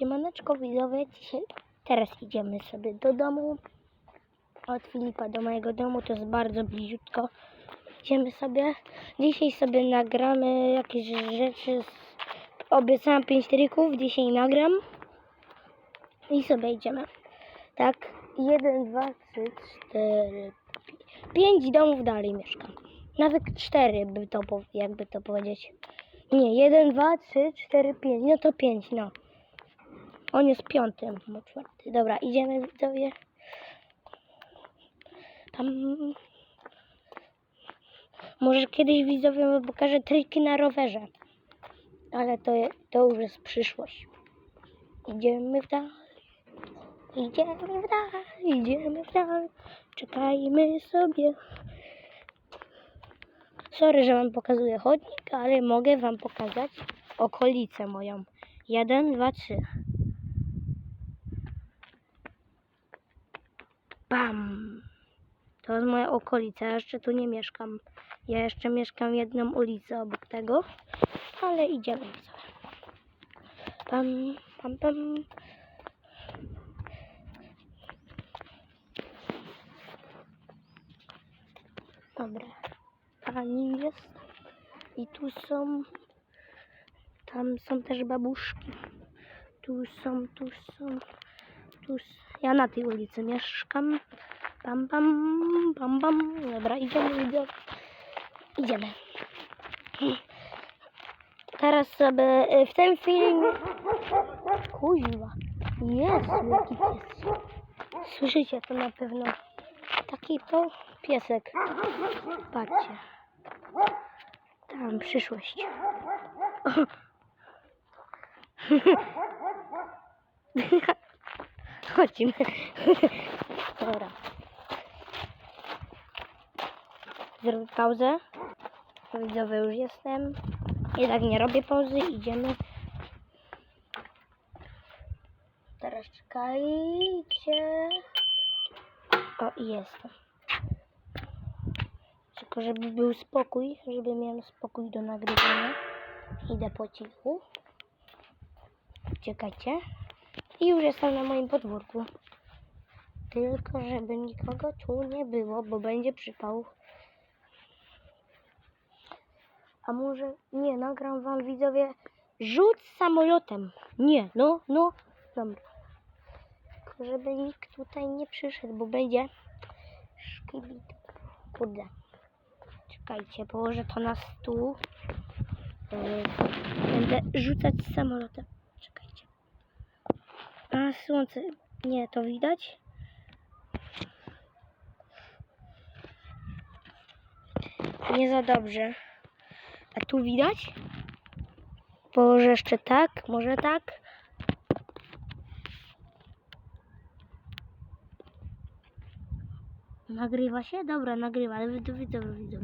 Siemaneczko widzowie, dzisiaj, teraz idziemy sobie do domu. Od Filipa do mojego domu, to jest bardzo bliziutko. Idziemy sobie, dzisiaj sobie nagramy jakieś rzeczy. Obiecałam 5 trików, dzisiaj nagram. I sobie idziemy. Tak, 1, 2, 3, 4, 5 domów dalej mieszkam. Nawet 4 by to, jakby to powiedzieć. Nie, 1, 2, 3, 4, 5. No to 5, no. On jest piątym, bo czwarty. Dobra, idziemy widzowie. Tam... Może kiedyś widzowie pokażę triki na rowerze. Ale to, je- to już jest przyszłość. Idziemy w dal. Idziemy w dal. Idziemy w dal. Czekajmy sobie. Sorry, że wam pokazuję chodnik, ale mogę wam pokazać okolicę moją. Jeden, dwa, trzy. Bam! To jest moja okolica. Ja jeszcze tu nie mieszkam. Ja jeszcze mieszkam jedną ulicę obok tego, ale idziemy sobie. Pam, pam, pam. Dobra. Pani jest. I tu są. Tam są też babuszki. Tu są, tu są. Tu s- Ja na tej ulicy mieszkam. Pam, pam, pam, pam. Dobra, idziemy, idziemy. Idziemy. Teraz sobie y, w tym filmie... Kuźwa. Jezu, jaki pies. Słyszycie to na pewno. Taki to piesek. Patrzcie. Tam przyszłość. Chodźmy. Dobra. Zrobię pauzę. Widzowie już jestem. Jednak nie robię pauzy. Idziemy. Teraz czekajcie. O, i jestem. Tylko żeby był spokój, żeby miałem spokój do nagrywania. Idę po cichu. Czekajcie. I już jestem na moim podwórku. Tylko żeby nikogo tu nie było, bo będzie przypał. A może nie, nagram wam widzowie rzut samolotem. Nie, no, no, dobra. Tylko żeby nikt tutaj nie przyszedł, bo będzie szkibit. Kurde. Czekajcie, położę to na stół. Yy, Będę rzucać samolotem. A słońce. Nie, to widać? Nie za dobrze. A tu widać? Położę jeszcze tak, może tak. Nagrywa się? Dobra, nagrywa, ale widzę, widzę, widzę.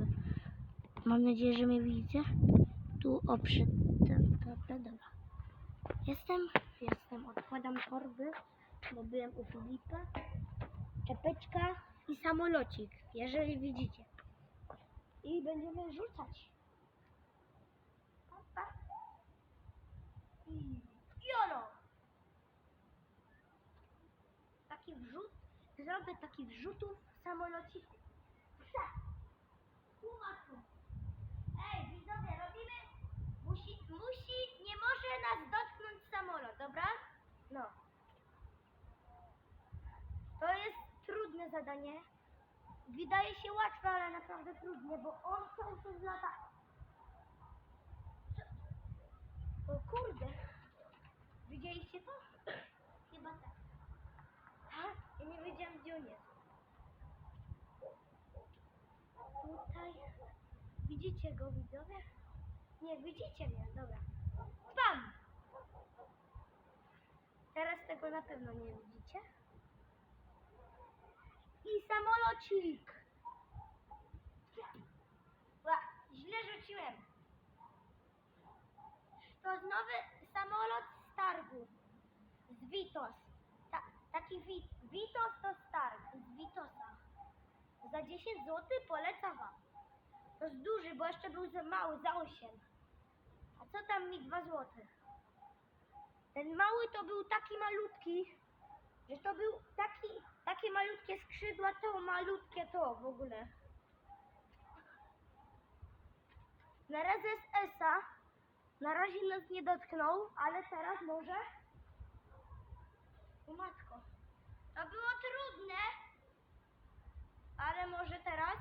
Mam nadzieję, że mnie widzicie. Tu oprzed. Dobra, dobra. Jestem, jestem. Odkładam torby, bo byłem u Filipa. Czepeczka i samolocik, jeżeli widzicie. I będziemy rzucać. Opa. I jolo! Taki wrzut, zrobię taki wrzutów samolociku. Psa! Tłumaczu. Ej, widzowie, robimy... Musi, musi, nie może nas dotknąć samolot, dobra? No. To jest trudne zadanie. Wydaje się łatwe, ale naprawdę trudne, bo on cały czas lata. O kurde. Widzieliście to? Chyba tak. Ha? Ja nie wiedziałam, gdzie on jest. Tutaj. Widzicie go, widzowie? Nie, widzicie mnie, dobra. Bam! Tego na pewno nie widzicie. I samolocik! Ła, źle rzuciłem. To nowy samolot z targu. Z Vitos. Ta, taki Vit, Vitos to z targ. Z Vitosa. Za 10 zł polecam wam. To jest duży, bo jeszcze był za mały, za 8. A co tam mi 2 zł? Ten mały to był taki malutki, że to był taki, takie malutkie skrzydła, to malutkie to w ogóle. Na razie jest Esa. Na razie nas nie dotknął, ale teraz może. O matko. To było trudne. Ale może teraz.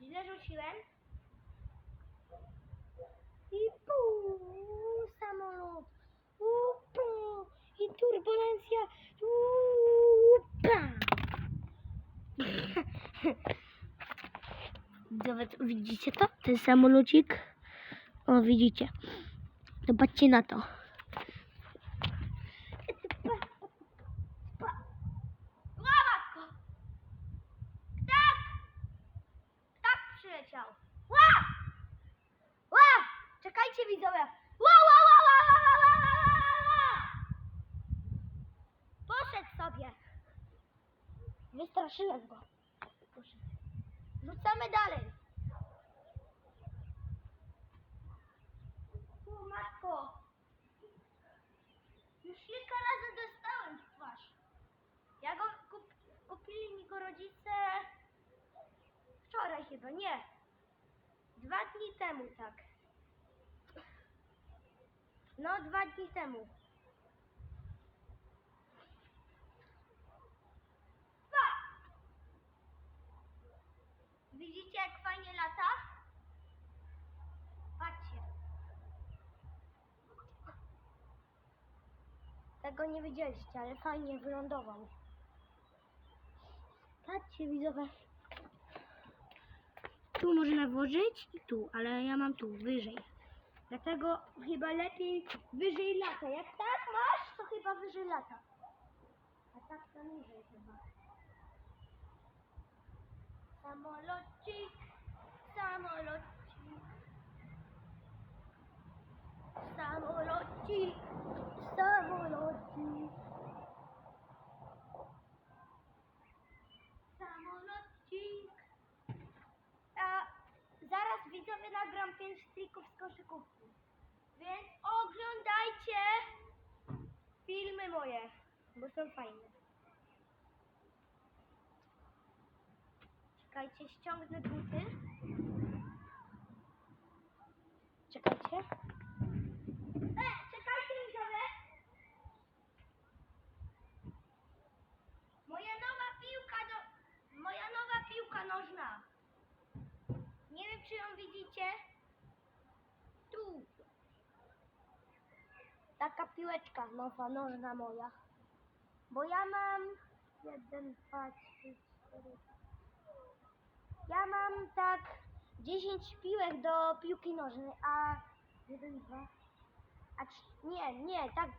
Źle rzuciłem. I pół samolot. Upu, I turbulencja. Upa. Zobacz, widzicie to? Ten samolocik? O, widzicie. Zobaczcie na to. Tak! Tak! Czekajcie widzowie. Wystraszyłem go. Poszedł. Rzucamy dalej. O matko. Już kilka razy dostałem w twarz. Ja go kup, kupili mi go rodzice wczoraj chyba, nie. Dwa dni temu, tak. No, dwa dni temu. Pa! Widzicie jak fajnie lata? Patrzcie. Tego nie widzieliście, ale fajnie wylądował. Patrzcie widzowie. Tu można włożyć i tu, ale ja mam tu, wyżej. Dlatego chyba lepiej wyżej lata. Jak tak masz, to chyba wyżej lata. A tak to niżej chyba. Samolocik, samolocik. Samolocik, samolocik. Samolocik. A zaraz widzowie nagram pięć trików z koszykówki. Więc oglądajcie filmy moje, bo są fajne. Czekajcie, ściągnę buty. Czekajcie. E, czekajcie widzowie. Moja nowa piłka do... Moja nowa piłka nożna. Nie wiem, czy ją widzicie. Tu. Taka piłeczka nowa, nożna moja. Bo ja mam... Jeden, dwa, trzy, cztery... Mam tak 10 piłek do piłki nożnej, a... Jeden, dwa... A cz- nie, nie, tak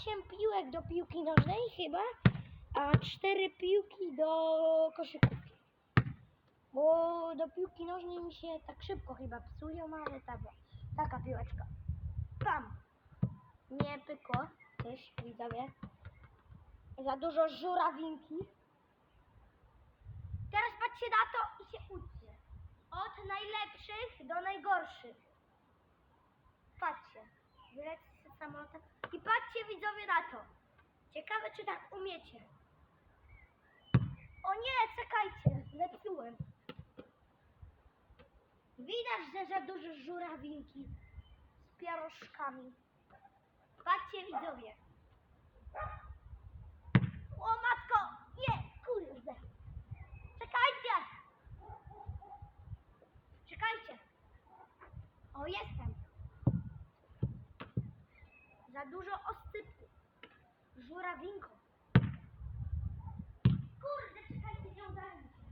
8 piłek do piłki nożnej chyba, a 4 piłki do koszykówki. Bo do piłki nożnej mi się tak szybko chyba psują, ale tak, taka piłeczka. Bam! Nie pykło, też widzowie. Za dużo żurawinki. Teraz patrzcie na to i się uczcie. Od najlepszych do najgorszych. Patrzcie. Wylecę się samolotem. I patrzcie widzowie na to. Ciekawe czy tak umiecie. O nie, czekajcie. Zepsułem. Widać, że za dużo żurawinki z pierożkami. Patrzcie widzowie. O matko! Nie! Kurde! Czekajcie! Czekajcie! O, jestem! Za dużo osypu. Żurawinką. Kurde, czekajcie, nie udało mi się.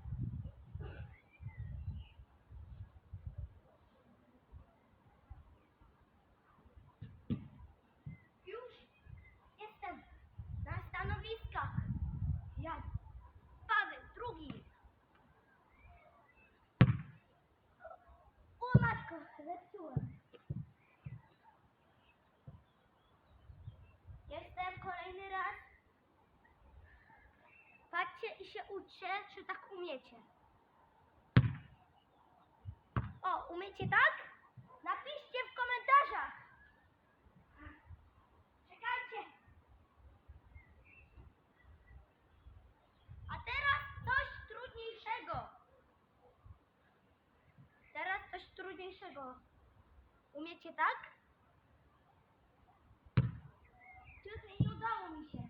Już jestem na stanowiskach. Ja. Paweł, drugi. O matko, zepsułem. Jestem kolejny raz. Patrzcie i się uczcie, czy tak umiecie. O, umiecie tak? Napiszcie w komentarzach. Bo umiecie tak? Czekaj, nie udało mi się.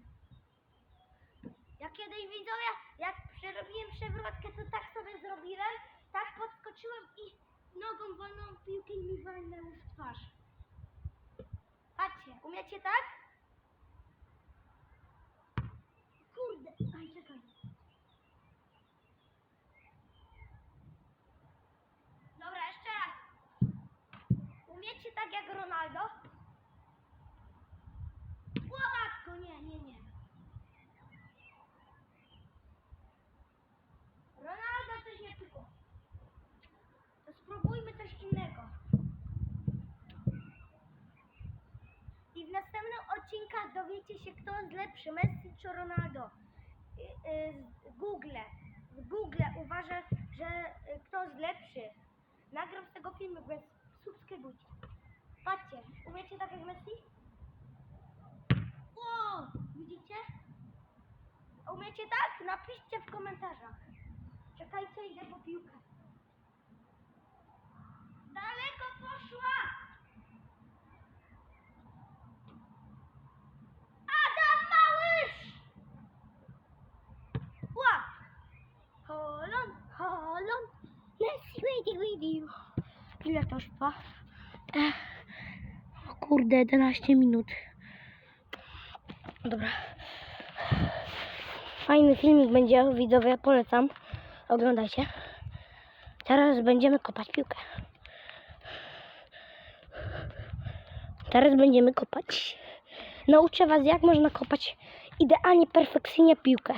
Ja kiedyś widzowie, jak przerobiłem przewrotkę, to tak sobie zrobiłem, tak podskoczyłem i nogą wolną piłkę mi walnęło w twarz. Patrzcie, umiecie tak? Kurde, aj czekaj. Dobra, jeszcze raz. Umiecie tak jak Ronaldo? O matko, nie, nie, nie. Ronaldo coś nie pykło. To spróbujmy coś innego. I w następnym odcinkach dowiecie się, kto jest lepszy, Messi czy Ronaldo. Y, Google. Google uważa, że y, kto jest lepszy. Nagram z tego filmu, więc subskrybujcie. Patrzcie, umiecie tak jak Messi? O, widzicie? Umiecie tak? Napiszcie w komentarzach. Czekajcie, idę po piłkę. Daleko poszła! Szła? Ech, kurde, 11 minut. Dobra. Fajny filmik będzie, widzowie, polecam. Oglądajcie. Teraz będziemy kopać piłkę. Teraz będziemy kopać. Nauczę Was, jak można kopać idealnie, perfekcyjnie piłkę.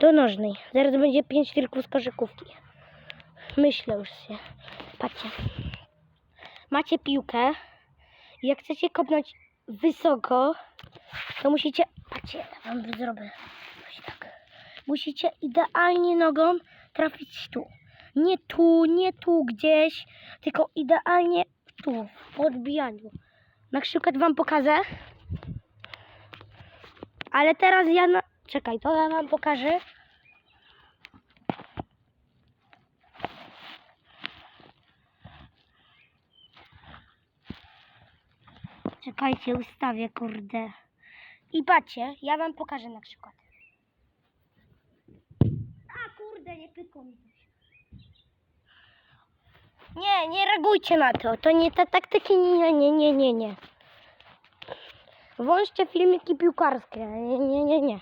Do nożnej. Zaraz będzie pięć trików z koszykówki. Myślę już się. Patrzcie. Macie piłkę. i Jak chcecie kopnąć wysoko, to musicie... Patrzcie, ja Wam zrobię tak. Musicie idealnie nogą trafić tu. Nie tu, nie tu gdzieś, tylko idealnie tu, w odbijaniu. Na przykład Wam pokażę. Ale teraz ja na... Czekaj, to ja Wam pokażę. Czekajcie, ustawię, kurde. I patrzcie, ja Wam pokażę na przykład. A kurde, nie pykło mi coś. Nie, nie reagujcie na to. To nie te taktyki, nie, nie, nie, nie, nie. Włączcie filmiki piłkarskie. Nie, nie, nie, nie.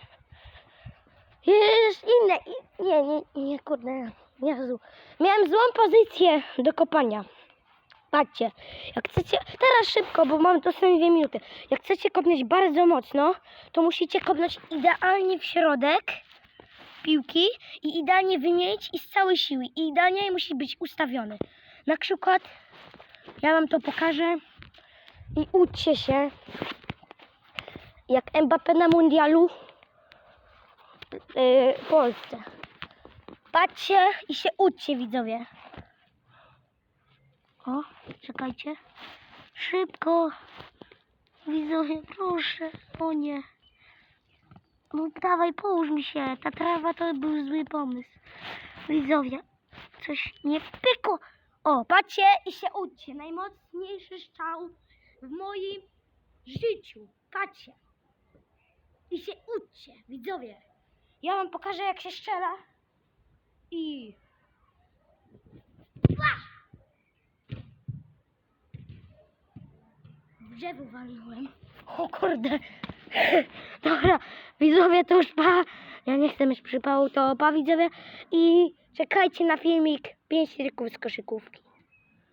Jest inne. Nie, nie, nie, kurde. Jezu. Miałem złą pozycję do kopania. Patrzcie, jak chcecie, teraz szybko, bo mam dosłownie dwie minuty. Jak chcecie kopnąć bardzo mocno, to musicie kopnąć idealnie w środek piłki i idealnie wymienić i z całej siły. I idealnie musi być ustawiony. Na przykład, ja wam to pokażę i uczcie się, jak Mbappé na mundialu yy, Polsce. Patrzcie i się uczcie, widzowie. O, czekajcie. Szybko. Widzowie, proszę. O nie. No dawaj, połóż mi się. Ta trawa to był zły pomysł. Widzowie, coś nie pykło. O, patrzcie i się uczcie. Najmocniejszy strzał w moim życiu. Patrzcie. I się uczcie, widzowie. Ja wam pokażę, jak się strzela. I... drzewo walnąłem. O kurde. Dobra, widzowie, to już pa. Ja nie chcę mieć przypału, to pa widzowie. I czekajcie na filmik 5 trików z koszykówki.